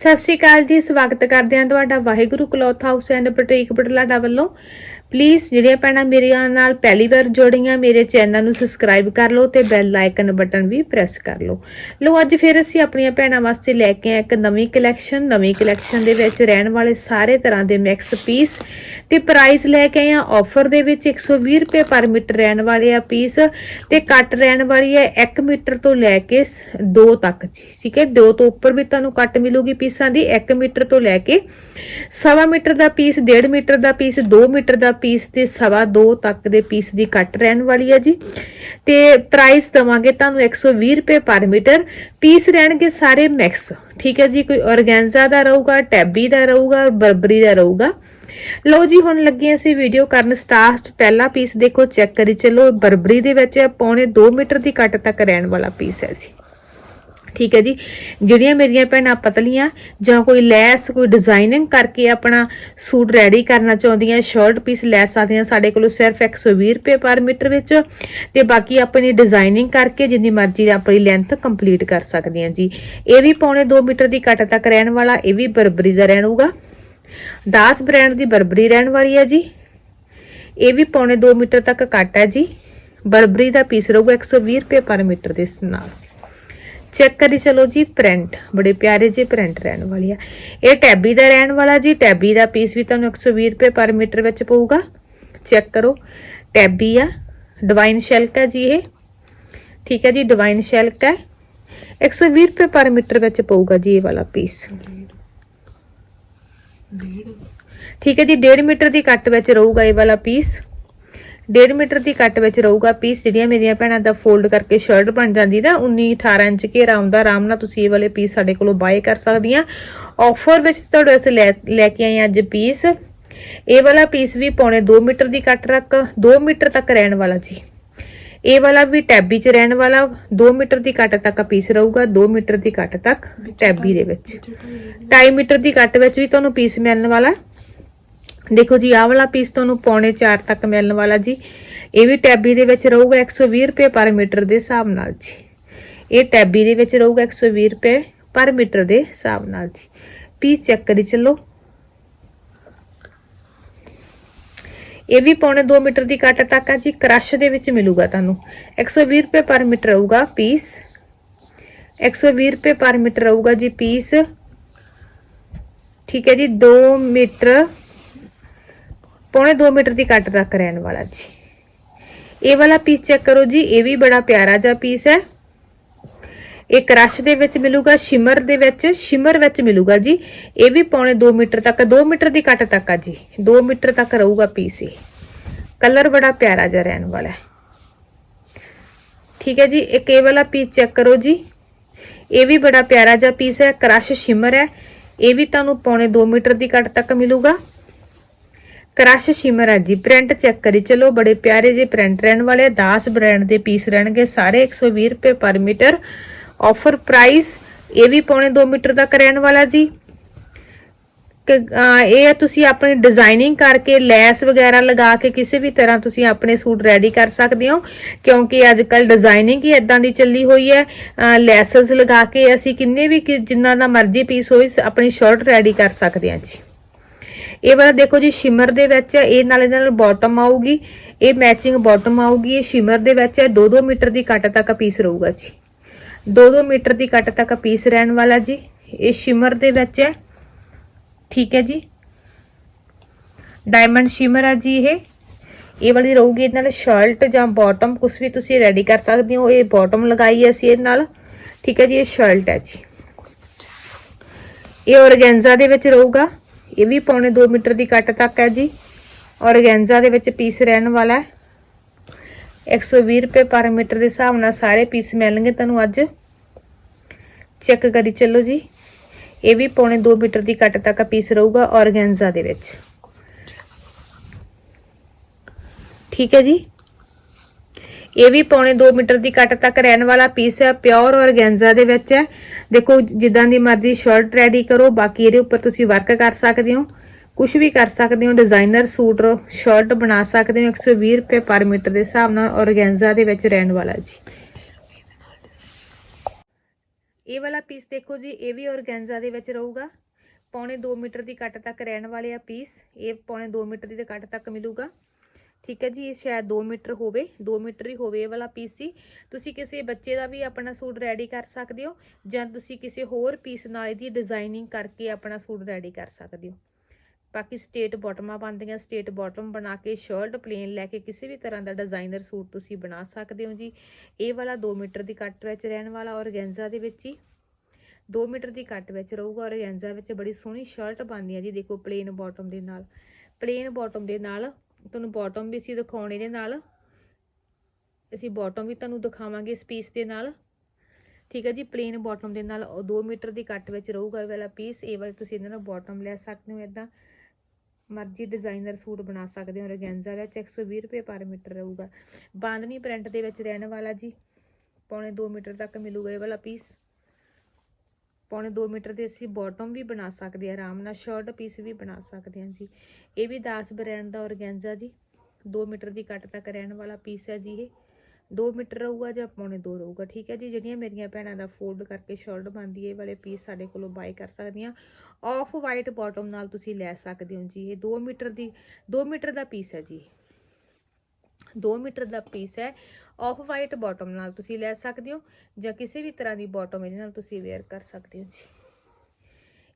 ਸਤਿ ਸ਼੍ਰੀ ਅਕਾਲ ਜੀ, ਸਵਾਗਤ ਕਰਦੇ ਹਾਂ ਤੁਹਾਡਾ Waheguru cloth house and boutique Budhlada ਵੱਲੋਂ। ਪਲੀਜ਼ ਜਿਹੜੀਆਂ ਭੈਣਾਂ ਮੇਰੀਆਂ ਨਾਲ ਪਹਿਲੀ ਵਾਰ ਜੁੜੀਆਂ, ਮੇਰੇ ਚੈਨਲ ਨੂੰ ਸਬਸਕ੍ਰਾਈਬ ਕਰ ਲਓ ਤੇ ਬੈਲ ਆਈਕਨ ਬਟਨ ਵੀ ਪ੍ਰੈਸ ਕਰ ਲਓ। ਲੋ ਅੱਜ ਫਿਰ ਅਸੀਂ ਆਪਣੀਆਂ ਭੈਣਾਂ ਵਾਸਤੇ ਲੈ ਕੇ ਆਏ ਇੱਕ ਨਵੀਂ ਕਲੈਕਸ਼ਨ ਨਵੀਂ ਕਲੈਕਸ਼ਨ ਦੇ ਵਿੱਚ ਰਹਿਣ ਵਾਲੇ ਸਾਰੇ ਤਰ੍ਹਾਂ ਦੇ ਮਿਕਸ ਪੀਸ ਤੇ ਪ੍ਰਾਈਸ ਲੈ ਕੇ ਆਏ ਆ ਆਫਰ ਦੇ ਵਿੱਚ 120 ਰੁਪਏ ਪਰ ਮੀਟਰ ਰਹਿਣ ਵਾਲੇ ਆ ਪੀਸ ਤੇ ਕੱਟ ਰਹਿਣ ਵਾਲੀ ਹੈ 1 ਮੀਟਰ ਤੋਂ ਲੈ ਕੇ 2 ਤੱਕ ਠੀਕ ਹੈ? 2 ਤੋਂ ਉੱਪਰ ਵੀ ਤੁਹਾਨੂੰ ਕੱਟ ਮਿਲੂਗੀ ਪੀਸਾਂ ਦੀ 1 ਮੀਟਰ ਤੋਂ ਲੈ ਕੇ ਸਵਾ ਮੀਟਰ ਦਾ ਪੀਸ 1.5 ਮੀਟਰ ਦਾ ਪੀਸ 2 ਮੀਟਰ ਦਾ ਪੀਸ ਤੇ ਸਵਾ 2 ਤੱਕ ਦੇ ਪੀਸ ਦੀ ਕੱਟ ਰਹਿਣ ਵਾਲੀ ਹੈ ਜੀ। ਤੇ ਪ੍ਰਾਈਸ ਦਵਾਂਗੇ ਤੁਹਾਨੂੰ 120 ਰੁਪਏ ਪਰ ਮੀਟਰ। ਪੀਸ ਰਹਿਣਗੇ ਸਾਰੇ ਮਿਕਸ। ਠੀਕ ਹੈ ਜੀ, ਕੋਈ ਔਰਗੈਂਜ਼ਾ ਦਾ ਰਹੂਗਾ, ਟੈਬੀ ਦਾ ਰਹੂਗਾ, ਬਰਬਰੀ ਦਾ ਰਹੂਗਾ। ਲਓ ਜੀ, ਹੁਣ ਲੱਗੇ ਅਸੀਂ ਵੀਡੀਓ ਕਰਨ ਸਟਾਰਟ ਪਹਿਲਾ ਪੀਸ ਦੇਖੋ ਚੈੱਕ ਕਰੀ ਚਲੋ। ਬਰਬਰੀ ਦੇ ਵਿੱਚ ਹੈ, ਪੌਣੇ 2 ਮੀਟਰ ਦੀ ਕੱਟ ਤੱਕ ਰਹਿਣ ਵਾਲਾ ਪੀਸ ਹੈ ਜੀ। ਠੀਕ ਹੈ ਜੀ। ਜਿਹੜੀਆਂ ਮੇਰੀਆਂ ਭੈਣਾਂ ਪਤਲੀਆਂ ਜਾਂ ਕੋਈ ਲੈਸ, ਕੋਈ ਡਿਜ਼ਾਈਨਿੰਗ ਕਰਕੇ ਆਪਣਾ ਸੂਟ ਰੈਡੀ ਕਰਨਾ ਚਾਹੁੰਦੀਆਂ ਸ਼ਰਟ ਪੀਸ ਲੈ ਸਕਦੀਆਂ ਸਾਡੇ ਕੋਲੋਂ ਸਿਰਫ 120 ਰੁਪਏ ਪਰ ਮੀਟਰ ਵਿੱਚ ਤੇ ਬਾਕੀ ਆਪਣੀ ਡਿਜ਼ਾਈਨਿੰਗ ਕਰਕੇ ਜਿੰਨੀ ਮਰਜ਼ੀ ਆਪਣੀ ਲੈਂਥ ਕੰਪਲੀਟ ਕਰ ਸਕਦੀਆਂ ਜੀ। ਇਹ ਵੀ ਪੌਣੇ 2 ਮੀਟਰ ਦੀ ਕੱਟ ਤੱਕ ਰਹਿਣ ਵਾਲਾ, ਇਹ ਵੀ ਬਰਬਰੀ ਦਾ ਰਹਿਣੂਗਾ ਦਾਸ ਬ੍ਰਾਂਡ ਦੀ ਬਰਬਰੀ ਰਹਿਣ ਵਾਲੀ ਹੈ ਜੀ। ਇਹ ਵੀ ਪੌਣੇ 2 ਮੀਟਰ ਤੱਕ ਕੱਟ ਹੈ ਜੀ। ਬਰਬਰੀ ਦਾ ਪੀਸ ਰਹੂਗਾ 120 ਰੁਪਏ ਪਰ ਮੀਟਰ ਦੇ ਨਾਲ। ਚੈੱਕ ਕਰੀ ਚਲੋ ਜੀ ਪ੍ਰਿੰਟ ਬੜੇ ਪਿਆਰੇ ਜਿਹੇ ਪ੍ਰਿੰਟ ਰਹਿਣ ਵਾਲੀ ਆ। ਇਹ ਟੈਬੀ ਦਾ ਰਹਿਣ ਵਾਲਾ ਜੀ ਟੈਬੀ ਦਾ ਪੀਸ ਵੀ ਤੁਹਾਨੂੰ 120 ਰੁਪਏ ਪਰ ਮੀਟਰ ਵਿੱਚ ਪਊਗਾ। ਚੈੱਕ ਕਰੋ। ਟੈਬੀ ਆ ਡਿਵਾਈਨ ਸ਼ੈਲਕ ਹੈ ਜੀ ਇਹ। ਠੀਕ ਹੈ ਜੀ ਡਿਵਾਈਨ ਸ਼ੈਲਕ ਹੈ। 120 ਰੁਪਏ ਪਰ ਮੀਟਰ ਵਿੱਚ ਪਊਗਾ ਜੀ ਇਹ ਵਾਲਾ ਪੀਸ ਠੀਕ ਹੈ ਜੀ 1.5 ਮੀਟਰ ਦੀ ਕੱਟ ਵਿੱਚ ਰਹੂਗਾ ਇਹ ਵਾਲਾ ਪੀਸ 1.5 ਮੀਟਰ ਦੀ ਕੱਟ ਵਿੱਚ ਰਹੂਗਾ ਪੀਸ ਜਿਹੜੀਆਂ ਮੇਰੀਆਂ ਭੈਣਾਂ ਦਾ ਫੋਲਡ ਕਰਕੇ ਸ਼ਰਟ ਬਣ ਜਾਂਦੀ ਨਾ 19 18 ਇੰਚ ਘੇਰਾ ਆਉਂਦਾ ਆਰਾਮ ਨਾਲ ਤੁਸੀਂ ਇਹ ਵਾਲੇ ਪੀਸ ਸਾਡੇ ਕੋਲੋਂ ਬਾਏ ਕਰ ਸਕਦੀਆਂ। ਆਫਰ ਵਿੱਚ ਤੁਹਾਡੇ ਵਾਸਤੇ ਲੈ ਕੇ ਆਏ ਅੱਜ ਪੀਸ ਇਹ ਵਾਲਾ ਪੀਸ ਵੀ ਪੌਣੇ 2 ਮੀਟਰ ਦੀ ਕੱਟ ਰੱਖ 2 ਮੀਟਰ ਤੱਕ ਰਹਿਣ ਵਾਲਾ ਜੀ। ਇਹ ਵਾਲਾ ਵੀ ਟੈਬੀ 'ਚ ਰਹਿਣ ਵਾਲਾ 2 ਮੀਟਰ ਦੀ ਕੱਟ ਤੱਕ ਪੀਸ ਰਹੂਗਾ 2 ਮੀਟਰ ਦੀ ਕੱਟ ਤੱਕ ਟੈਬੀ ਦੇ ਵਿੱਚ। 2.5 ਮੀਟਰ ਦੀ ਕੱਟ ਵਿੱਚ ਵੀ ਤੁਹਾਨੂੰ ਪੀਸ ਮਿਲਣ ਵਾਲਾ। ਦੇਖੋ ਜੀ, ਆਹ ਵਾਲਾ ਪੀਸ ਤੁਹਾਨੂੰ ਪੌਣੇ 4 ਤੱਕ ਮਿਲਣ ਵਾਲਾ ਜੀ। ਇਹ ਵੀ ਟੈਬੀ ਦੇ ਵਿੱਚ ਰਹੂਗਾ 120 ਰੁਪਏ ਪਰ ਮੀਟਰ ਦੇ ਹਿਸਾਬ ਨਾਲ ਜੀ। ਇਹ ਟੈਬੀ ਦੇ ਵਿੱਚ ਰਹੂਗਾ 120 ਰੁਪਏ ਪਰ ਮੀਟਰ ਦੇ ਹਿਸਾਬ ਨਾਲ ਜੀ। ਪੀਸ ਚੈੱਕ ਕਰੀ ਚੱਲੋ। ਇਹ ਵੀ ਪੌਣੇ 2 ਮੀਟਰ ਦੀ ਕੱਟ ਤੱਕ ਆ ਜੀ, ਕ੍ਰਸ਼ ਦੇ ਵਿੱਚ ਮਿਲੂਗਾ ਤੁਹਾਨੂੰ। 120 ਰੁਪਏ ਪਰ ਮੀਟਰ ਰਹੂਗਾ ਪੀਸ 120 ਰੁਪਏ ਪਰ ਮੀਟਰ ਰਹੂਗਾ ਜੀ ਪੀਸ ਠੀਕ ਹੈ ਜੀ 2 ਮੀਟਰ ਪੌਣੇ 2 ਮੀਟਰ ਦੀ ਕੱਟ ਤੱਕ ਰਹਿਣ ਵਾਲਾ ਜੀ। ਇਹ ਵਾਲਾ ਪੀਸ ਚੈੱਕ ਕਰੋ ਜੀ, ਇਹ ਵੀ ਬੜਾ ਪਿਆਰਾ ਜਿਹਾ ਪੀਸ ਹੈ। ਇਹ ਕਰਸ਼ ਦੇ ਵਿੱਚ ਮਿਲੂਗਾ ਸ਼ਿਮਰ ਦੇ ਵਿੱਚ ਸ਼ਿਮਰ ਵਿੱਚ ਮਿਲੂਗਾ ਜੀ। ਇਹ ਵੀ ਪੌਣੇ 2 ਮੀਟਰ ਤੱਕ 2 ਮੀਟਰ ਦੀ ਕੱਟ ਤੱਕ ਆ ਜੀ। 2 ਮੀਟਰ ਤੱਕ ਰਹੂਗਾ ਪੀਸ ਇਹ। ਕਲਰ ਬੜਾ ਪਿਆਰਾ ਜਿਹਾ ਰਹਿਣ ਵਾਲਾ ਹੈ। ਠੀਕ ਹੈ ਜੀ, ਇੱਕ ਇਹ ਵਾਲਾ ਪੀਸ ਚੈੱਕ ਕਰੋ ਜੀ। ਇਹ ਵੀ ਬੜਾ ਪਿਆਰਾ ਜਿਹਾ ਪੀਸ ਹੈ, ਕਰਸ਼ ਸ਼ਿਮਰ ਹੈ। ਇਹ ਵੀ ਤੁਹਾਨੂੰ ਪੌਣੇ 2 ਮੀਟਰ ਦੀ ਕੱਟ ਤੱਕ ਮਿਲੂਗਾ। ਕਰਸ਼ ਸ਼ਿਮਰ ਜੀ ਪ੍ਰਿੰਟ ਚੈੱਕ ਕਰੀ। ਚਲੋ, ਬੜੇ ਪਿਆਰੇ ਜੇ ਪ੍ਰਿੰਟ ਰਹਿਣ ਵਾਲੇ ਆ 10 ਬ੍ਰਾਂਡ ਦੇ ਪੀਸ ਰਹਿਣਗੇ। ਸਾਰੇ 120 ਰੁਪਏ ਪਰ ਮੀਟਰ ਆਫਰ ਪ੍ਰਾਈਸ ਇਹ ਵੀ ਪੌਣੇ 2 ਮੀਟਰ ਤੱਕ ਰਹਿਣ ਵਾਲਾ ਜੀ। ਇਹ ਆ, ਤੁਸੀਂ ਆਪਣੀ ਡਿਜ਼ਾਈਨਿੰਗ ਕਰਕੇ ਲੈਸ ਵਗੈਰਾ ਲਗਾ ਕੇ ਕਿਸੇ ਵੀ ਤਰ੍ਹਾਂ ਤੁਸੀਂ ਆਪਣੇ ਸੂਟ ਰੈਡੀ ਕਰ ਸਕਦੇ ਹੋ, ਕਿਉਂਕਿ ਅੱਜ ਕੱਲ ਡਿਜ਼ਾਈਨਿੰਗ ਹੀ ਇਦਾਂ ਦੀ ਚੱਲੀ ਹੋਈ ਹੈ। ਲੈਸਸ ਲਗਾ ਕੇ ਅਸੀਂ ਕਿੰਨੇ ਵੀ ਕਿ- ਜਿੰਨਾ ਦਾ ਮਰਜ਼ੀ ਪੀਸ ਹੋਵੇ ਆਪਣੀ ਸ਼ਰਟ ਰੈਡੀ ਕਰ ਸਕਦੇ ਹਾਂ ਜੀ। ਇਹ ਵਾਲਾ ਦੇਖੋ ਜੀ ਸ਼ਿਮਰ ਦੇ ਵਿੱਚ ਹੈ, ਇਹ ਨਾਲੇ ਨਾਲ ਬਾਟਮ ਆਊਗੀ, ਇਹ ਮੈਚਿੰਗ ਬਾਟਮ ਆਊਗੀ, ਇਹ ਸ਼ਿਮਰ ਦੇ ਵਿੱਚ ਹੈ 2-2 ਮੀਟਰ ਦੀ ਕੱਟ ਤੱਕ ਪੀਸ ਰਹੂਗਾ ਜੀ। 2-2 ਮੀਟਰ ਦੀ ਕੱਟ ਤੱਕ ਪੀਸ ਰਹਿਣ ਵਾਲਾ ਜੀ, ਇਹ ਸ਼ਿਮਰ ਦੇ ਵਿੱਚ ਹੈ, ਠੀਕ ਹੈ ਜੀ। ਡਾਇਮੰਡ ਸ਼ਿਮਰ ਹੈ ਜੀ ਇਹ। ਇਹ ਵਾਲੀ ਰਹੂਗੀ ਇਹਦੇ ਨਾਲ ਸ਼ਰਟ ਜਾਂ ਬਾਟਮ ਕੁਝ ਵੀ ਤੁਸੀਂ ਰੈਡੀ ਕਰ ਸਕਦੇ ਹੋ, ਇਹ ਬਾਟਮ ਲਗਾਈ ਹੈ ਅਸੀਂ ਇਹਦੇ ਨਾਲ, ਠੀਕ ਹੈ ਜੀ, ਇਹ ਸ਼ਰਟ ਹੈ ਜੀ। ਇਹ ਔਰਗੈਂਜ਼ਾ ਦੇ ਵਿੱਚ ਰਹੂਗਾ। ਇਹ ਵੀ ਪੌਣੇ 2 ਮੀਟਰ ਦੀ ਕੱਟ ਤੱਕ ਹੈ ਜੀ। ਔਰਗੈਂਜ਼ਾ ਦੇ ਵਿੱਚ ਪੀਸ ਰਹਿਣ ਵਾਲਾ ਹੈ। 120 ਰੁਪਏ ਪਰ ਮੀਟਰ ਦੇ ਹਿਸਾਬ ਨਾਲ ਸਾਰੇ ਪੀਸ ਮਿਲਣਗੇ ਤੁਹਾਨੂੰ ਅੱਜ। ਚੈੱਕ ਕਰੀ ਚੱਲੋ ਜੀ। ਇਹ ਵੀ ਪੌਣੇ 2 ਮੀਟਰ ਦੀ ਕੱਟ ਤੱਕ ਪੀਸ ਰਹੂਗਾ ਔਰਗੈਂਜ਼ਾ ਦੇ ਵਿੱਚ। ਠੀਕ ਹੈ ਜੀ। ਇਹ ਵੀ ਪੌਣੇ 2 ਮੀਟਰ ਦੀ ਕੱਟ ਤੱਕ ਰਹਿਣ ਵਾਲਾ ਪੀਸ ਹੈ ਪਿਓਰ ਔਰਗੈਂਜ਼ਾ ਦੇ ਵਿੱਚ ਹੈ। ਦੇਖੋ, ਜਿੱਦਾਂ ਦੀ ਮਰਜ਼ੀ ਸ਼ਰਟ ਰੈਡੀ ਕਰੋ, ਬਾਕੀ ਇਹਦੇ ਉੱਪਰ ਤੁਸੀਂ ਵਰਕ ਕਰ ਸਕਦੇ ਹੋ ਕੁਝ ਵੀ ਕਰ ਸਕਦੇ ਹੋ ਡਿਜ਼ਾਈਨਰ ਸੂਟ ਸ਼ਰਟ ਬਣਾ ਸਕਦੇ ਹੋ 120 ਰੁਪਏ ਪਰ ਮੀਟਰ ਦੇ ਹਿਸਾਬ ਨਾਲ ਔਰਗੈਂਜ਼ਾ ਦੇ ਵਿੱਚ ਰਹਿਣ ਵਾਲਾ ਜੀ। ਇਹ ਵਾਲਾ ਪੀਸ ਦੇਖੋ ਜੀ, ਇਹ ਵੀ ਔਰਗੈਂਜ਼ਾ ਦੇ ਵਿੱਚ ਰਹੂਗਾ। ਪੌਣੇ 2 ਮੀਟਰ ਦੀ ਕੱਟ ਤੱਕ ਰਹਿਣ ਵਾਲੇ ਆ ਪੀਸ ਇਹ ਪੌਣੇ 2 ਮੀਟਰ ਦੀ ਕੱਟ ਤੱਕ ਮਿਲੂਗਾ। ਠੀਕ ਹੈ ਜੀ, ਇਹ ਸ਼ਾਇਦ 2 ਮੀਟਰ ਹੋਵੇ 2 ਮੀਟਰ ਹੀ ਹੋਵੇ ਇਹ ਵਾਲਾ ਪੀਸ ਸੀ ਤੁਸੀਂ ਕਿਸੇ ਬੱਚੇ ਦਾ ਵੀ ਆਪਣਾ ਸੂਟ ਰੈਡੀ ਕਰ ਸਕਦੇ ਹੋ ਜਾਂ ਤੁਸੀਂ ਕਿਸੇ ਹੋਰ ਪੀਸ ਨਾਲ ਇਹਦੀ ਡਿਜ਼ਾਈਨਿੰਗ ਕਰਕੇ ਆਪਣਾ ਸੂਟ ਰੈਡੀ ਕਰ ਸਕਦੇ ਹੋ। ਬਾਕੀ ਸਟੇਟ ਬਾਟਮਾਂ ਬਣਦੀਆਂ ਸਟੇਟ ਬਾਟਮ ਬਣਾ ਕੇ ਸ਼ਰਟ ਪਲੇਨ ਲੈ ਕੇ ਕਿਸੇ ਵੀ ਤਰ੍ਹਾਂ ਦਾ ਡਿਜ਼ਾਈਨਰ ਸੂਟ ਤੁਸੀਂ ਬਣਾ ਸਕਦੇ ਹੋ ਜੀ। ਇਹ ਵਾਲਾ 2 ਮੀਟਰ ਦੀ ਕੱਟ ਵਿੱਚ ਰਹਿਣ ਵਾਲਾ ਔਰਗੈਂਜ਼ਾ ਦੇ ਵਿੱਚ ਹੀ। 2 ਮੀਟਰ ਦੀ ਕੱਟ ਵਿੱਚ ਰਹੂਗਾ ਔਰਗੈਂਜ਼ਾ ਵਿੱਚ ਬੜੀ ਸੋਹਣੀ ਸ਼ਰਟ ਬਣਦੀ ਹੈ ਜੀ, ਦੇਖੋ ਪਲੇਨ ਬਾਟਮ ਦੇ ਨਾਲ। ਪਲੇਨ ਬਾਟਮ ਦੇ ਨਾਲ ਤੁਹਾਨੂੰ ਬਾਟਮ ਵੀ ਅਸੀਂ ਦਿਖਾਉਣੇ ਦੇ ਨਾਲ। ਅਸੀਂ ਬਾਟਮ ਵੀ ਤੁਹਾਨੂੰ ਦਿਖਾਵਾਂਗੇ ਇਸ ਪੀਸ ਦੇ ਨਾਲ। ਠੀਕ ਹੈ ਜੀ ਪਲੇਨ ਬਾਟਮ ਦੇ ਨਾਲ 2 ਮੀਟਰ ਦੀ ਕੱਟ ਵਿੱਚ ਰਹੂਗਾ ਇਹ ਵਾਲਾ ਪੀਸ ਇਹ ਵਾਲਾ ਤੁਸੀਂ ਇਹਨਾਂ ਨਾਲ ਬਾਟਮ ਲੈ ਸਕਦੇ ਹੋ ਇਦਾਂ ਮਰਜ਼ੀ ਡਿਜ਼ਾਈਨਰ ਸੂਟ ਬਣਾ ਸਕਦੇ ਹੋ ਰਗੈਂਜ਼ਾ ਵਿੱਚ 120 ਰੁਪਏ ਪਰ ਮੀਟਰ ਰਹੂਗਾ। ਬਾਂਦਨੀ ਪ੍ਰਿੰਟ ਦੇ ਵਿੱਚ ਰਹਿਣ ਵਾਲਾ ਜੀ, ਪੌਣੇ 2 ਮੀਟਰ ਤੱਕ ਮਿਲੂਗਾ ਇਹ ਵਾਲਾ ਪੀਸ ਪੌਣੇ 2 ਮੀਟਰ ਦੇ ਅਸੀਂ ਬਾਟਮ ਵੀ ਬਣਾ ਸਕਦੇ ਆ ਆਰਾਮ ਨਾਲ ਸ਼ਰਟ ਪੀਸ ਵੀ ਬਣਾ ਸਕਦੇ ਹਾਂ ਜੀ। ਇਹ ਵੀ ਦਾਸ ਬ੍ਰਾਂਡ ਦਾ ਔਰਗੈਂਜ਼ਾ ਜੀ। 2 ਮੀਟਰ ਦੀ ਕੱਟ ਤੱਕ ਰਹਿਣ ਵਾਲਾ ਪੀਸ ਹੈ ਜੀ ਇਹ। 2 ਮੀਟਰ ਰਹੂਗਾ ਜਾਂ ਪੌਣੇ 2 ਰਹੂਗਾ, ਠੀਕ ਹੈ ਜੀ? ਜਿਹੜੀਆਂ ਮੇਰੀਆਂ ਭੈਣਾਂ ਦਾ ਫੋਲਡ ਕਰਕੇ ਸ਼ਰਟ ਬਣਦੀ ਹੈ, ਇਹ ਵਾਲੇ ਪੀਸ ਸਾਡੇ ਕੋਲੋਂ ਬਾਈ ਕਰ ਸਕਦੀਆਂ। ਆਫ ਵਾਈਟ ਬਾਟਮ ਨਾਲ ਤੁਸੀਂ ਲੈ ਸਕਦੇ ਹੋ ਜੀ। ਇਹ 2 ਮੀਟਰ ਦੀ 2 ਮੀਟਰ ਦਾ ਪੀਸ ਹੈ ਜੀ। 2 ਮੀਟਰ ਦਾ ਪੀਸ ਹੈ ਆਫ ਵਾਈਟ ਬਾਟਮ ਨਾਲ ਤੁਸੀਂ ਲੈ ਸਕਦੇ ਹੋ ਜਾਂ ਕਿਸੇ ਵੀ ਤਰ੍ਹਾਂ ਦੀ ਬਾਟਮ ਇਹਦੇ ਨਾਲ ਤੁਸੀਂ ਵੇਅਰ ਕਰ ਸਕਦੇ ਹੋ ਜੀ।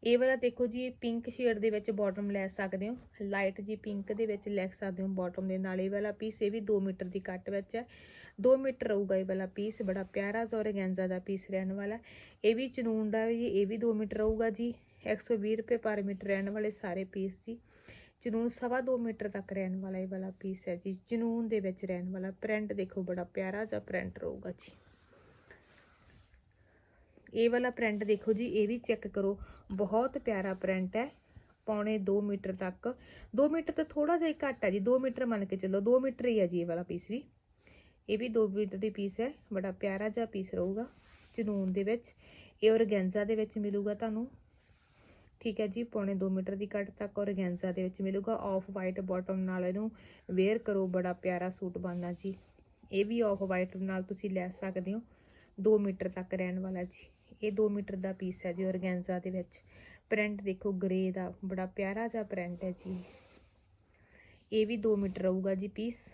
ਇਹ ਵਾਲਾ ਦੇਖੋ ਜੀ, ਇਹ ਪਿੰਕ ਸ਼ੇਡ ਦੇ ਵਿੱਚ ਬਾਟਮ ਲੈ ਸਕਦੇ ਹੋ ਲਾਈਟ ਜੀ ਪਿੰਕ ਦੇ ਵਿੱਚ ਲੈ ਸਕਦੇ ਹੋ ਬਾਟਮ ਦੇ ਨਾਲ। ਇਹ ਵਾਲਾ ਪੀਸ ਇਹ ਵੀ 2 ਮੀਟਰ ਦੀ ਕੱਟ ਵਿੱਚ ਹੈ। 2 ਮੀਟਰ ਰਹੂਗਾ ਇਹ ਵਾਲਾ ਪੀਸ ਬੜਾ ਪਿਆਰਾ ਜ਼ੋਰਗੈਂਜ਼ਾ ਦਾ ਪੀਸ ਰਹਿਣ ਵਾਲਾ। ਇਹ ਵੀ ਚਨੂਨ ਦਾ ਵੀ, ਇਹ ਵੀ 2 ਮੀਟਰ ਰਹੂਗਾ ਜੀ। 120 ਰੁਪਏ ਪਰ ਮੀਟਰ ਰਹਿਣ ਵਾਲੇ ਸਾਰੇ ਪੀਸ ਜੀ। ਜਨੂਨ ਸਵਾ 2 ਮੀਟਰ ਤੱਕ ਰਹਿਣ ਵਾਲਾ ਇਹ ਵਾਲਾ ਪੀਸ ਹੈ ਜੀ। ਜਨੂਨ ਦੇ ਵਿੱਚ ਰਹਿਣ ਵਾਲਾ ਪ੍ਰਿੰਟ ਦੇਖੋ, ਬੜਾ ਪਿਆਰਾ ਜਿਹਾ ਪ੍ਰਿੰਟ ਰਹੂਗਾ ਜੀ। ਇਹ ਵਾਲਾ ਪ੍ਰਿੰਟ ਦੇਖੋ ਜੀ, ਇਹ ਵੀ ਚੈੱਕ ਕਰੋ। ਬਹੁਤ ਪਿਆਰਾ ਪ੍ਰਿੰਟ ਹੈ। ਪੌਣੇ 2 ਮੀਟਰ ਤੱਕ। 2 ਮੀਟਰ ਤੋਂ ਥੋੜਾ ਜਿਹਾ ਘੱਟ ਹੈ ਜੀ। 2 ਮੀਟਰ ਮੰਨ ਕੇ ਚੱਲੋ 2 ਮੀਟਰ ਹੀ ਹੈ ਜੀ ਇਹ ਵਾਲਾ ਪੀਸ ਵੀ। ਇਹ ਵੀ 2 ਮੀਟਰ ਦੀ ਪੀਸ ਹੈ। ਬੜਾ ਪਿਆਰਾ ਜਿਹਾ ਪੀਸ ਰਹੂਗਾ ਜਨੂਨ ਦੇ ਵਿੱਚ। ਇਹ ਔਰਗੈਂਜ਼ਾ ਦੇ ਵਿੱਚ ਮਿਲੂਗਾ ਤੁਹਾਨੂੰ। ਠੀਕ ਹੈ ਜੀ, ਪੌਣੇ 2 ਮੀਟਰ ਦੀ ਕੱਟ ਤੱਕ ਔਰਗੈਂਜ਼ਾ ਦੇ ਵਿੱਚ ਮਿਲੂਗਾ। ਆਫ ਵਾਈਟ ਬਾਟਮ ਨਾਲ ਇਹਨੂੰ ਵੇਅਰ ਕਰੋ, ਬੜਾ ਪਿਆਰਾ ਸੂਟ ਬਣਨਾ ਜੀ। ਇਹ ਵੀ ਆਫ ਵਾਈਟ ਨਾਲ ਤੁਸੀਂ ਲੈ ਸਕਦੇ ਹੋ। 2 ਮੀਟਰ ਤੱਕ ਰਹਿਣ ਵਾਲਾ ਜੀ। ਇਹ 2 ਮੀਟਰ ਦਾ ਪੀਸ ਹੈ ਜੀ ਔਰਗੈਂਜ਼ਾ ਦੇ ਵਿੱਚ। ਪ੍ਰਿੰਟ ਦੇਖੋ ਗ੍ਰੇ ਦਾ ਬੜਾ ਪਿਆਰਾ ਜਿਹਾ ਪ੍ਰਿੰਟ ਹੈ ਜੀ। ਇਹ ਵੀ 2 ਮੀਟਰ ਰਹੂਗਾ ਜੀ ਪੀਸ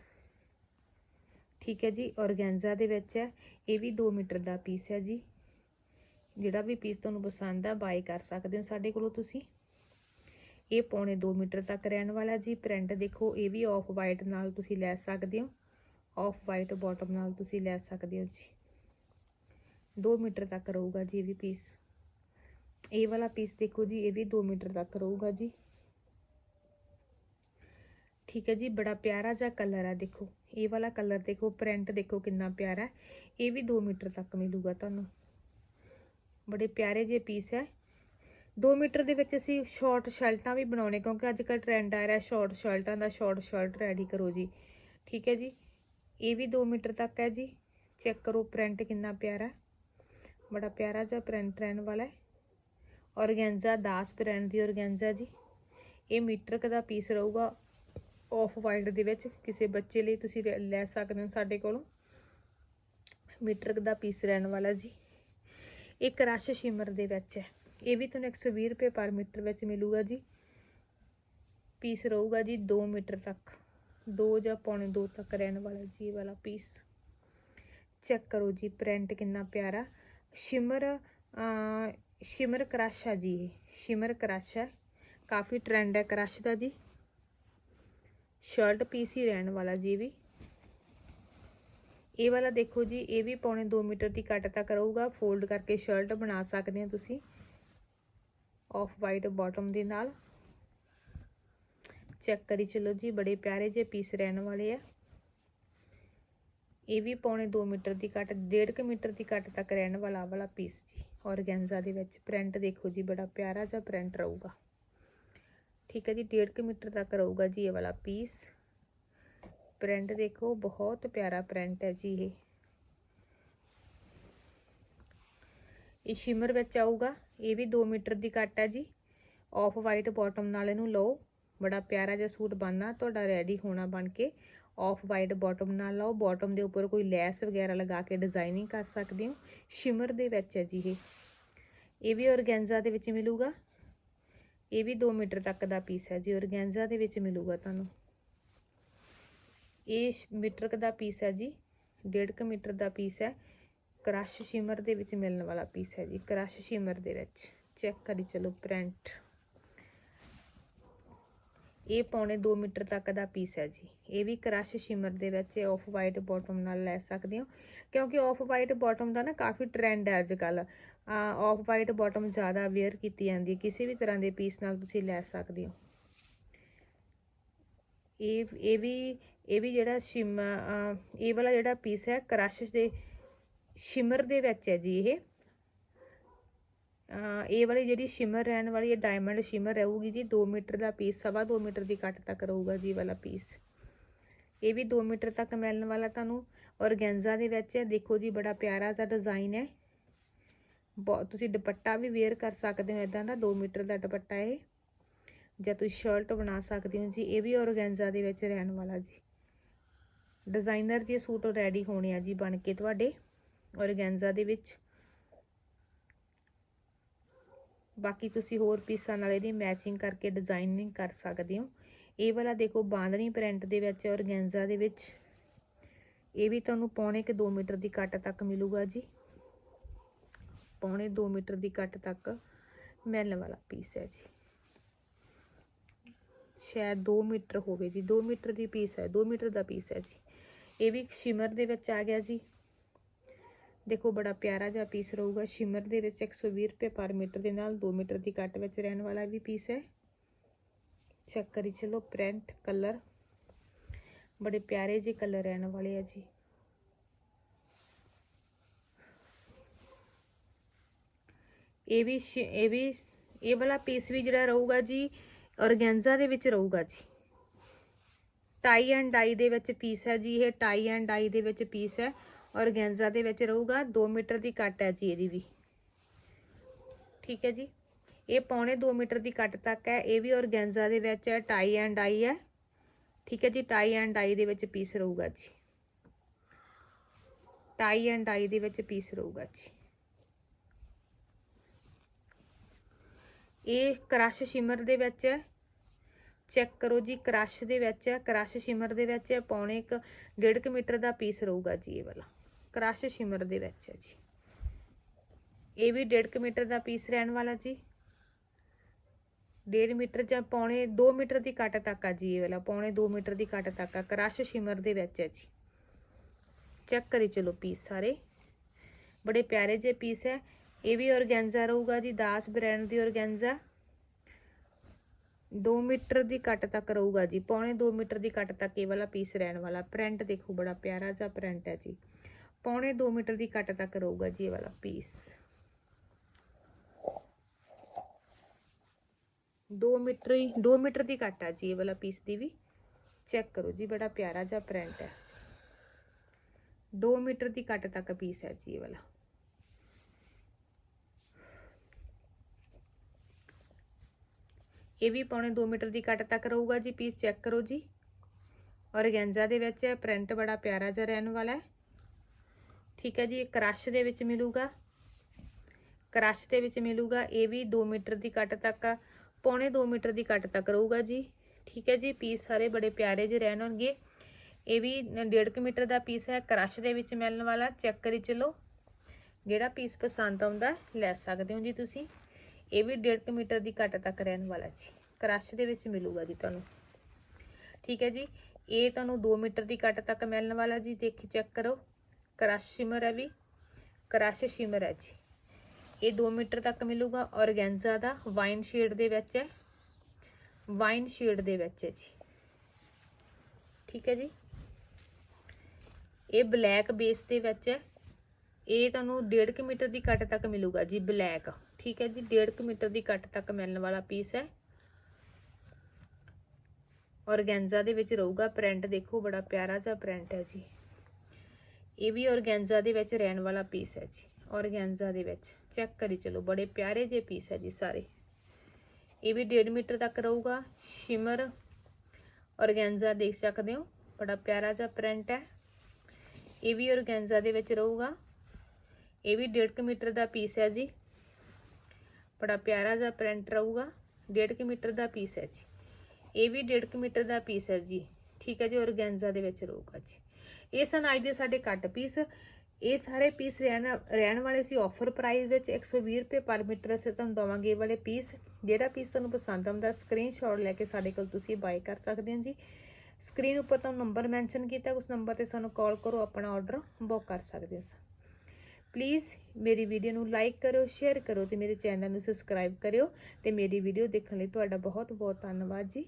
ਠੀਕ ਹੈ ਜੀ ਔਰਗੈਂਜ਼ਾ ਦੇ ਵਿੱਚ ਹੈ। ਇਹ ਵੀ 2 ਮੀਟਰ ਦਾ ਪੀਸ ਹੈ ਜੀ। ਜਿਹੜਾ ਵੀ ਪੀਸ ਤੁਹਾਨੂੰ ਪਸੰਦ ਆ ਬਾਈ ਕਰ ਸਕਦੇ ਹੋ ਸਾਡੇ ਕੋਲੋਂ ਤੁਸੀਂ। ਇਹ ਪੌਣੇ 2 ਮੀਟਰ ਤੱਕ ਰਹਿਣ ਵਾਲਾ ਜੀ। ਪ੍ਰਿੰਟ ਦੇਖੋ, ਇਹ ਵੀ ਆਫ ਵਾਈਟ ਨਾਲ ਤੁਸੀਂ ਲੈ ਸਕਦੇ ਹੋ। ਆਫ ਵਾਈਟ ਬਾਟਮ ਨਾਲ ਤੁਸੀਂ ਲੈ ਸਕਦੇ ਹੋ ਜੀ। 2 ਮੀਟਰ ਤੱਕ ਰਹੂਗਾ ਜੀ ਇਹ ਵੀ ਪੀਸ ਇਹ ਵਾਲਾ ਪੀਸ ਦੇਖੋ ਜੀ, ਇਹ ਵੀ 2 ਮੀਟਰ ਤੱਕ ਰਹੂਗਾ ਜੀ। ਠੀਕ ਹੈ ਜੀ, ਬੜਾ ਪਿਆਰਾ ਜਿਹਾ ਕਲਰ ਹੈ ਦੇਖੋ। ਇਹ ਵਾਲਾ ਕਲਰ ਦੇਖੋ ਪ੍ਰਿੰਟ ਦੇਖੋ ਕਿੰਨਾ ਪਿਆਰਾ। ਇਹ ਵੀ 2 ਮੀਟਰ ਤੱਕ ਮਿਲੂਗਾ ਤੁਹਾਨੂੰ। ਬੜੇ ਪਿਆਰੇ ਜਿਹੇ ਪੀਸ ਹੈ। 2 ਮੀਟਰ ਦੇ ਵਿੱਚ ਅਸੀਂ ਸ਼ਾਰਟ ਸ਼ਰਟਾਂ ਵੀ ਬਣਾਉਣੇ, ਕਿਉਂਕਿ ਅੱਜ ਕੱਲ ਟ੍ਰੈਂਡ ਆ ਰਿਹਾ ਸ਼ਾਰਟ ਸ਼ਰਟਾਂ ਦਾ ਸ਼ਾਰਟ ਸ਼ਰਟ ਰੈਡੀ ਕਰੋ ਜੀ। ਠੀਕ ਹੈ ਜੀ? ਇਹ ਵੀ 2 ਮੀਟਰ ਤੱਕ ਹੈ ਜੀ। ਚੈੱਕ ਕਰੋ ਪ੍ਰਿੰਟ ਕਿੰਨਾ ਪਿਆਰਾ। ਬੜਾ ਪਿਆਰਾ ਜਿਹਾ ਪ੍ਰਿੰਟ ਰਹਿਣ ਵਾਲਾ ਹੈ। ਔਰਗੈਂਜ਼ਾ, ਦਾਸ ਪ੍ਰਿੰਟ ਦੀ ਔਰਗੈਂਜ਼ਾ ਜੀ। ਇਹ ਮੀਟਰ ਕ ਦਾ ਪੀਸ ਰਹੂਗਾ ਆਫ ਵਾਈਟ ਦੇ ਵਿੱਚ। ਕਿਸੇ ਬੱਚੇ ਲਈ ਤੁਸੀਂ ਲੈ- ਲੈ ਸਕਦੇ ਹੋ ਸਾਡੇ ਕੋਲੋਂ। ਮੀਟਰ ਕੁ ਦਾ ਪੀਸ ਰਹਿਣ ਵਾਲਾ ਜੀ। ਇਹ ਕ੍ਰਸ਼ ਸ਼ਿਮਰ ਦੇ ਵਿੱਚ ਹੈ। ਇਹ ਵੀ ਤੁਹਾਨੂੰ 120 ਰੁਪਏ ਪਰ ਮੀਟਰ ਵਿੱਚ ਮਿਲੂਗਾ ਜੀ। ਪੀਸ ਰਹੂਗਾ ਜੀ 2 ਮੀਟਰ ਤੱਕ। 2 ਜਾਂ ਪੌਣੇ 2 ਤੱਕ ਰਹਿਣ ਵਾਲਾ ਜੀ ਇਹ ਵਾਲਾ ਪੀਸ। ਚੈੱਕ ਕਰੋ ਜੀ, ਪ੍ਰਿੰਟ ਕਿੰਨਾ ਪਿਆਰਾ। ਸ਼ਿਮਰ ਸ਼ਿਮਰ ਕ੍ਰਸ਼ ਹੈ ਜੀ ਇਹ। ਸ਼ਿਮਰ ਕ੍ਰਸ਼ ਹੈ। ਕਾਫੀ ਟ੍ਰੈਂਡ ਹੈ ਕ੍ਰਸ਼ ਦਾ ਜੀ। ਸ਼ਰਟ ਪੀਸ ਹੀ ਰਹਿਣ ਵਾਲਾ ਜੀ ਵੀ। ਇਹ ਵਾਲਾ ਦੇਖੋ ਜੀ, ਇਹ ਵੀ ਪੌਣੇ 2 ਮੀਟਰ ਦੀ ਕੱਟ ਤੱਕ ਰਹੂਗਾ ਫੋਲਡ ਕਰਕੇ ਸ਼ਰਟ ਬਣਾ ਸਕਦੇ ਹੋ ਤੁਸੀਂ। ਆਫ ਵਾਈਟ ਬਾਟਮ ਦੇ ਨਾਲ। ਚੈੱਕ ਕਰੀ ਚਲੋ ਜੀ, ਬੜੇ ਪਿਆਰੇ ਜਿਹੇ ਪੀਸ ਰਹਿਣ ਵਾਲੇ ਆ। ਇਹ ਵੀ ਪੌਣੇ 2 ਮੀਟਰ ਦੀ ਕੱਟ 1.5 ਮੀਟਰ ਦੀ ਕੱਟ ਤੱਕ ਰਹਿਣ ਵਾਲਾ ਵਾਲਾ ਪੀਸ ਜੀ ਔਰਗੈਂਜ਼ਾ ਦੇ ਵਿੱਚ। ਪ੍ਰਿੰਟ ਦੇਖੋ ਜੀ, ਬੜਾ ਪਿਆਰਾ ਜਿਹਾ ਪ੍ਰਿੰਟ ਰਹੂਗਾ। ਠੀਕ ਹੈ ਜੀ 1.5 ਮੀਟਰ ਤੱਕ ਰਹੂਗਾ ਜੀ ਇਹ ਵਾਲਾ ਪੀਸ ਪ੍ਰਿੰਟ ਦੇਖੋ, ਬਹੁਤ ਪਿਆਰਾ ਪ੍ਰਿੰਟ ਹੈ ਜੀ ਇਹ। ਇਹ ਸ਼ਿਮਰ ਵਿੱਚ ਆਊਗਾ। ਇਹ ਵੀ 2 ਮੀਟਰ ਦੀ ਕੱਟ ਹੈ ਜੀ। ਆਫ ਵਾਈਟ ਬਾਟਮ ਨਾਲ ਇਹਨੂੰ ਲਓ। ਬੜਾ ਪਿਆਰਾ ਜਿਹਾ ਸੂਟ ਬਣਨਾ, ਤੁਹਾਡਾ ਰੈਡੀ ਹੋਣਾ ਬਣ ਕੇ। ਆਫ ਵਾਈਟ ਬਾਟਮ ਨਾਲ ਲਓ। ਬਾਟਮ ਦੇ ਉੱਪਰ ਕੋਈ ਲੈਸ ਵਗੈਰਾ ਲਗਾ ਕੇ ਡਿਜ਼ਾਈਨਿੰਗ ਕਰ ਸਕਦੇ ਹੋ। ਸ਼ਿਮਰ ਦੇ ਵਿੱਚ ਹੈ ਜੀ ਇਹ। ਇਹ ਵੀ ਔਰਗੈਂਜ਼ਾ ਦੇ ਵਿੱਚ ਮਿਲੂਗਾ। ਇਹ ਵੀ 2 ਮੀਟਰ ਤੱਕ ਦਾ ਪੀਸ ਹੈ ਜੀ। ਔਰਗੈਂਜ਼ਾ ਦੇ ਵਿੱਚ ਮਿਲੂਗਾ ਤੁਹਾਨੂੰ। ਇਹ ਮੀਟਰ ਕੁ ਦਾ ਪੀਸ ਹੈ ਜੀ 1.5 ਮੀਟਰ ਦਾ ਪੀਸ ਹੈ। ਕ੍ਰਸ਼ ਸ਼ਿਮਰ ਦੇ ਵਿੱਚ ਮਿਲਣ ਵਾਲਾ ਪੀਸ ਹੈ ਜੀ, ਕ੍ਰਸ਼ ਸ਼ਿਮਰ ਦੇ ਵਿੱਚ। ਚੈੱਕ ਕਰੀ ਚਲੋ ਪ੍ਰਿੰਟ। ਇਹ ਪੌਣੇ 2 ਮੀਟਰ ਤੱਕ ਦਾ ਪੀਸ ਹੈ ਜੀ। ਇਹ ਵੀ ਕ੍ਰਸ਼ ਸ਼ਿਮਰ ਦੇ ਵਿੱਚ ਆਫ ਵਾਈਟ ਬਾਟਮ ਨਾਲ ਲੈ ਸਕਦੇ ਹੋ। ਕਿਉਂਕਿ ਆਫ ਵਾਈਟ ਬਾਟਮ ਦਾ ਨਾ ਕਾਫੀ ਟ੍ਰੈਂਡ ਹੈ ਅੱਜ ਕੱਲ ਆਫ ਵਾਈਟ ਬਾਟਮ ਜ਼ਿਆਦਾ ਵੇਅਰ ਕੀਤੀ ਜਾਂਦੀ ਹੈ। ਕਿਸੇ ਵੀ ਤਰ੍ਹਾਂ ਦੇ ਪੀਸ ਨਾਲ ਤੁਸੀਂ ਲੈ ਸਕਦੇ ਹੋ। ਇਹ ਇਹ ਵੀ ਇਹ ਵੀ ਜਿਹੜਾ ਸ਼ਿਮ ਇਹ ਵਾਲਾ ਜਿਹੜਾ ਪੀਸ ਹੈ ਕ੍ਰਸ਼ ਦੇ ਸ਼ਿਮਰ ਦੇ ਵਿੱਚ ਹੈ ਜੀ ਇਹ। ਇਹ ਵਾਲੀ ਜਿਹੜੀ ਸ਼ਿਮਰ ਰਹਿਣ ਵਾਲੀ ਹੈ ਡਾਇਮੰਡ ਸ਼ਿਮਰ ਰਹੂਗੀ ਜੀ 2 ਮੀਟਰ ਦਾ ਪੀਸ ਸਵਾ 2 ਮੀਟਰ ਦੀ ਕੱਟ ਤੱਕ ਰਹੂਗਾ ਜੀ ਇਹ ਵਾਲਾ ਪੀਸ ਇਹ ਵੀ 2 ਮੀਟਰ ਤੱਕ ਮਿਲਣ ਵਾਲਾ ਤੁਹਾਨੂੰ ਔਰਗੈਂਜ਼ਾ ਦੇ ਵਿੱਚ ਹੈ। ਦੇਖੋ ਜੀ, ਬੜਾ ਪਿਆਰਾ ਜਿਹਾ ਡਿਜ਼ਾਈਨ ਹੈ। ਬਹੁਤ ਤੁਸੀਂ ਦੁਪੱਟਾ ਵੀ ਵੇਅਰ ਕਰ ਸਕਦੇ ਹੋ ਇਦਾਂ ਦਾ 2 ਮੀਟਰ ਦਾ ਦੁਪੱਟਾ ਇਹ। ਜਾਂ ਤੁਸੀਂ ਸ਼ਰਟ ਬਣਾ ਸਕਦੇ ਹੋ ਜੀ, ਇਹ ਵੀ ਔਰਗੈਂਜ਼ਾ ਦੇ ਵਿੱਚ ਰਹਿਣ ਵਾਲਾ ਜੀ। ਡਿਜ਼ਾਈਨਰ ਦੇ ਸੂਟ ਰੈਡੀ ਹੋਣੇ ਆ ਜੀ ਬਣ ਕੇ ਤੁਹਾਡੇ ਔਰਗੈਂਜ਼ਾ ਦੇ ਵਿੱਚ। ਬਾਕੀ ਤੁਸੀਂ ਹੋਰ ਪੀਸਾਂ ਨਾਲ ਇਹਦੀ ਮੈਚਿੰਗ ਕਰਕੇ ਡਿਜ਼ਾਈਨਿੰਗ ਕਰ ਸਕਦੇ ਹੋ। ਇਹ ਵਾਲਾ ਦੇਖੋ ਬਾਂਦਨੀ ਪ੍ਰਿੰਟ ਦੇ ਵਿੱਚ, ਔਰਗੈਂਜ਼ਾ ਦੇ ਵਿੱਚ। ਇਹ ਵੀ ਤੁਹਾਨੂੰ ਪੌਣੇ ਕਿ 2 ਮੀਟਰ ਦੀ ਕੱਟ ਤੱਕ ਮਿਲੂਗਾ ਜੀ। ਪੌਣੇ 2 ਮੀਟਰ ਦੀ ਕੱਟ ਤੱਕ ਮਿਲਣ ਵਾਲਾ ਪੀਸ ਹੈ ਜੀ। ਸ਼ਾਇਦ 2 ਮੀਟਰ ਹੋਵੇ ਜੀ। 2 ਮੀਟਰ ਦੀ ਪੀਸ ਹੈ 2 ਮੀਟਰ ਦਾ ਪੀਸ ਹੈ ਜੀ। ਇਹ ਵੀ ਸ਼ਿਮਰ ਦੇ ਵਿੱਚ ਆ ਗਿਆ ਜੀ। ਦੇਖੋ, ਬੜਾ ਪਿਆਰਾ ਜਿਹਾ ਪੀਸ ਰਹੂਗਾ। ਸ਼ਿਮਰ ਦੇ ਵਿੱਚ 120 ਰੁਪਏ ਪਰ ਮੀਟਰ ਦੇ ਨਾਲ 2 ਮੀਟਰ ਦੀ ਕੱਟ ਵਿੱਚ ਰਹਿਣ ਵਾਲਾ ਵੀ ਪੀਸ ਹੈ। ਚੈੱਕ ਕਰੀ ਚਲੋ ਪ੍ਰਿੰਟ ਕਲਰ ਬੜੇ ਪਿਆਰੇ ਜਿਹੇ ਕਲਰ ਰਹਿਣ ਵਾਲੇ ਆ ਜੀ। ਇਹ ਵੀ ਸ਼ਿ- ਇਹ ਵੀ, ਇਹ ਵਾਲਾ ਪੀਸ ਵੀ ਜਿਹੜਾ ਰਹੂਗਾ ਜੀ, ਔਰਗੈਂਜ਼ਾ ਦੇ ਵਿੱਚ ਰਹੂਗਾ ਜੀ। ਟਾਈ ਐਂਡ ਡਾਈ ਦੇ ਵਿੱਚ ਪੀਸ ਹੈ ਜੀ, ਇਹ ਟਾਈ ਐਂਡ ਡਾਈ ਦੇ ਵਿੱਚ ਪੀਸ ਹੈ ਔਰਗੈਂਜ਼ਾ ਦੇ ਵਿੱਚ ਰਹੂਗਾ 2 ਮੀਟਰ ਦੀ ਕੱਟ ਹੈ ਜੀ ਇਹਦੀ ਵੀ। ਠੀਕ ਹੈ ਜੀ? ਇਹ ਪੌਣੇ 2 ਮੀਟਰ ਦੀ ਕੱਟ ਤੱਕ ਹੈ, ਇਹ ਵੀ ਔਰਗੈਂਜ਼ਾ ਦੇ ਵਿੱਚ ਹੈ ਟਾਈ ਐਂਡ ਡਾਈ ਹੈ। ਠੀਕ ਹੈ ਜੀ? ਟਾਈ ਐਂਡ ਡਾਈ ਦੇ ਵਿੱਚ ਪੀਸ ਰਹੂਗਾ ਜੀ। ਟਾਈ ਐਂਡ ਡਾਈ ਦੇ ਵਿੱਚ ਪੀਸ ਰਹੂਗਾ ਜੀ। ਇਹ ਕ੍ਰਸ਼ ਸ਼ਿਮਰ ਦੇ ਵਿੱਚ ਹੈ ਚੈੱਕ ਕਰੋ ਜੀ, ਕ੍ਰਸ਼ ਦੇ ਵਿੱਚ ਹੈ, ਕ੍ਰਸ਼ ਸ਼ਿਮਰ ਦੇ ਵਿੱਚ ਹੈ, ਪੌਣੇ ਇੱਕ ਡੇਢ ਕੁ ਮੀਟਰ ਦਾ ਪੀਸ ਰਹੂਗਾ ਜੀ ਇਹ ਵਾਲਾ। ਕ੍ਰਸ਼ ਸ਼ਿਮਰ ਦੇ ਵਿੱਚ ਹੈ ਜੀ। ਇਹ ਵੀ ਡੇਢ ਕੁ ਮੀਟਰ ਦਾ ਪੀਸ ਰਹਿਣ ਵਾਲਾ ਜੀ। ਡੇਢ ਮੀਟਰ ਜਾਂ ਪੌਣੇ 2 ਮੀਟਰ ਦੀ ਕੱਟ ਤੱਕ ਆ ਜੀ ਇਹ ਵਾਲਾ, ਪੌਣੇ 2 ਮੀਟਰ ਦੀ ਕੱਟ ਤੱਕ ਆ, ਕ੍ਰਸ਼ ਸ਼ਿਮਰ ਦੇ ਵਿੱਚ ਹੈ ਜੀ। ਚੈੱਕ ਕਰੀ ਚਲੋ ਪੀਸ ਸਾਰੇ। ਬੜੇ ਪਿਆਰੇ ਜਿਹੇ ਪੀਸ ਹੈ। ਇਹ ਵੀ ਔਰਗੈਂਜ਼ਾ ਰਹੂਗਾ ਜੀ, ਦਾਸ ਬ੍ਰਾਂਡ ਦੀ ਔਰਗੈਂਜ਼ਾ। 2 ਮੀਟਰ ਦੀ ਕੱਟ ਤੱਕ ਰਹੂਗਾ ਜੀ। ਪੌਣੇ 2 ਮੀਟਰ ਦੀ ਕੱਟ ਤੱਕ ਇਹ ਵਾਲਾ ਪੀਸ ਰਹਿਣ ਵਾਲਾ। ਪ੍ਰਿੰਟ ਦੇਖੋ, ਬੜਾ ਪਿਆਰਾ ਜਿਹਾ ਪ੍ਰਿੰਟ ਹੈ ਜੀ। ਪੌਣੇ 2 ਮੀਟਰ ਦੀ ਕੱਟ ਤੱਕ ਰਹੂਗਾ ਜੀ ਇਹ ਵਾਲਾ ਪੀਸ 2 ਮੀਟਰ ਹੀ 2 ਮੀਟਰ ਦੀ ਕੱਟ ਹੈ ਜੀ ਇਹ ਵਾਲਾ ਪੀਸ ਦੀ ਵੀ। ਚੈੱਕ ਕਰੋ ਜੀ, ਬੜਾ ਪਿਆਰਾ ਜਿਹਾ ਪ੍ਰਿੰਟ ਹੈ। 2 ਮੀਟਰ ਦੀ ਕੱਟ ਤੱਕ ਪੀਸ ਹੈ ਜੀ ਇਹ ਵਾਲਾ। ਇਹ ਵੀ ਪੌਣੇ 2 ਮੀਟਰ ਦੀ ਕੱਟ ਤੱਕ ਰਹੂਗਾ ਜੀ ਪੀਸ ਚੈੱਕ ਕਰੋ ਜੀ। ਔਰਗੈਂਜ਼ਾ ਦੇ ਵਿੱਚ ਹੈ ਪ੍ਰਿੰਟ ਬੜਾ ਪਿਆਰਾ ਜਿਹਾ ਰਹਿਣ ਵਾਲਾ ਹੈ। ਠੀਕ ਹੈ ਜੀ ਇਹ ਕ੍ਰਸ਼ ਦੇ ਵਿੱਚ ਮਿਲੂਗਾ। ਕ੍ਰਸ਼ ਦੇ ਵਿੱਚ ਮਿਲੂਗਾ ਇਹ ਵੀ 2 ਮੀਟਰ ਦੀ ਕੱਟ ਤੱਕ ਆ, ਪੌਣੇ 2 ਮੀਟਰ ਦੀ ਕੱਟ ਤੱਕ ਰਹੂਗਾ ਜੀ। ਠੀਕ ਹੈ ਜੀ ਪੀਸ ਸਾਰੇ ਬੜੇ ਪਿਆਰੇ ਜਿਹੇ ਰਹਿਣਗੇ ਇਹ ਵੀ 1.5 ਮੀਟਰ ਦਾ ਪੀਸ ਹੈ ਕ੍ਰਸ਼ ਦੇ ਵਿੱਚ ਮਿਲਣ ਵਾਲਾ ਚੈੱਕ ਕਰੀ ਚਲੋ। ਜਿਹੜਾ ਪੀਸ ਪਸੰਦ ਆਉਂਦਾ ਲੈ ਸਕਦੇ ਹੋ ਜੀ ਤੁਸੀਂ। ਇਹ ਵੀ 1.5 ਮੀਟਰ ਦੀ ਕੱਟ ਤੱਕ ਰਹਿਣ ਵਾਲਾ ਜੀ। ਕ੍ਰਸ਼ ਦੇ ਵਿੱਚ ਮਿਲੂਗਾ ਜੀ ਤੁਹਾਨੂੰ। ਠੀਕ ਹੈ ਜੀ? ਇਹ ਤੁਹਾਨੂੰ 2 ਮੀਟਰ ਦੀ ਕੱਟ ਤੱਕ ਮਿਲਣ ਵਾਲਾ ਜੀ। ਦੇਖੀ ਚੈੱਕ ਕਰੋ। ਕ੍ਰਸ਼ ਸ਼ਿਮਰ ਹੈ ਵੀ। ਕ੍ਰਸ਼ ਸ਼ਿਮਰ ਹੈ ਜੀ। ਇਹ 2 ਮੀਟਰ ਤੱਕ ਮਿਲੂਗਾ। ਔਰਗੈਂਜ਼ਾ ਦਾ ਵਾਈਨ ਸ਼ੇਡ ਦੇ ਵਿੱਚ ਹੈ। ਵਾਈਨ ਸ਼ੇਡ ਦੇ ਵਿੱਚ ਹੈ ਜੀ। ਠੀਕ ਹੈ ਜੀ? ਇਹ ਬਲੈਕ ਬੇਸ ਦੇ ਵਿੱਚ ਹੈ। ਇਹ ਤੁਹਾਨੂੰ 1.5 ਮੀਟਰ ਦੀ ਕੱਟ ਤੱਕ ਮਿਲੂਗਾ ਜੀ, ਬਲੈਕ। ਠੀਕ ਹੈ ਜੀ 1.5 ਮੀਟਰ ਦੀ ਕੱਟ ਤੱਕ ਮਿਲਣ ਵਾਲਾ ਪੀਸ ਹੈ। ਔਰਗੈਂਜ਼ਾ ਦੇ ਵਿੱਚ ਰਹੂਗਾ ਪ੍ਰਿੰਟ ਦੇਖੋ ਬੜਾ ਪਿਆਰਾ ਜਿਹਾ ਪ੍ਰਿੰਟ ਹੈ ਜੀ। ਇਹ ਵੀ ਔਰਗੈਂਜ਼ਾ ਦੇ ਵਿੱਚ ਰਹਿਣ ਵਾਲਾ ਪੀਸ ਹੈ ਜੀ, ਔਰਗੈਂਜ਼ਾ ਦੇ ਵਿੱਚ। ਚੈੱਕ ਕਰੀ ਚਲੋ, ਬੜੇ ਪਿਆਰੇ ਜਿਹੇ ਪੀਸ ਹੈ ਜੀ ਸਾਰੇ। ਇਹ ਵੀ 1.5 ਮੀਟਰ ਤੱਕ ਰਹੂਗਾ। ਸ਼ਿਮਰ ਔਰਗੈਂਜ਼ਾ ਦੇਖ ਸਕਦੇ ਹੋ, ਬੜਾ ਪਿਆਰਾ ਜਿਹਾ ਪ੍ਰਿੰਟ ਹੈ। ਇਹ ਵੀ ਔਰਗੈਂਜ਼ਾ ਦੇ ਵਿੱਚ ਰਹੂਗਾ। ਇਹ ਵੀ 1.5 ਮੀਟਰ ਦਾ ਪੀਸ ਹੈ ਜੀ। ਬੜਾ ਪਿਆਰਾ ਜਿਹਾ ਪ੍ਰਿੰਟ ਰਹੂਗਾ। 1.5 ਮੀਟਰ ਦਾ ਪੀਸ ਹੈ ਜੀ। ਇਹ ਵੀ 1.5 ਮੀਟਰ ਦਾ ਪੀਸ ਹੈ ਜੀ। ਠੀਕ ਹੈ ਜੀ ਔਰਗੈਂਜ਼ਾ ਦੇ ਵਿੱਚ ਰਹੂਗਾ ਜੀ। ਇਹ ਸਨ ਅੱਜ ਦੇ ਸਾਡੇ ਕੱਟ ਪੀਸ ਇਹ ਸਾਰੇ ਪੀਸ ਰਹਿਣ ਰਹਿਣ ਵਾਲੇ ਸੀ। ਆਫਰ ਪ੍ਰਾਈਸ ਵਿੱਚ 120 ਰੁਪਏ ਪਰ ਮੀਟਰ ਅਸੀਂ ਤੁਹਾਨੂੰ ਦਵਾਂਗੇ ਇਹ ਵਾਲੇ ਪੀਸ ਜਿਹੜਾ ਪੀਸ ਤੁਹਾਨੂੰ ਪਸੰਦ ਆਉਂਦਾ ਸਕਰੀਨਸ਼ਾਟ ਲੈ ਕੇ ਸਾਡੇ ਕੋਲ ਤੁਸੀਂ ਬਾਏ ਕਰ ਸਕਦੇ ਹੋ ਜੀ। ਸਕਰੀਨ ਉੱਪਰ ਤੁਹਾਨੂੰ ਨੰਬਰ ਮੈਂਸ਼ਨ ਕੀਤਾ, ਉਸ ਨੰਬਰ ਤੇ ਸਾਨੂੰ ਕਾਲ ਕਰੋ, ਆਪਣਾ ਆਰਡਰ ਬੁੱਕ ਕਰ ਸਕਦੇ ਹੋ ਪਲੀਜ਼ ਮੇਰੀ ਵੀਡੀਓ ਨੂੰ ਲਾਈਕ ਕਰੋ ਸ਼ੇਅਰ ਕਰੋ ਤੇ ਮੇਰੇ ਚੈਨਲ ਨੂੰ ਸਬਸਕ੍ਰਾਈਬ ਕਰਿਓ ਤੇ ਮੇਰੀ ਵੀਡੀਓ ਦੇਖਣ ਲਈ ਤੁਹਾਡਾ ਬਹੁਤ ਬਹੁਤ ਧੰਨਵਾਦ ਜੀ।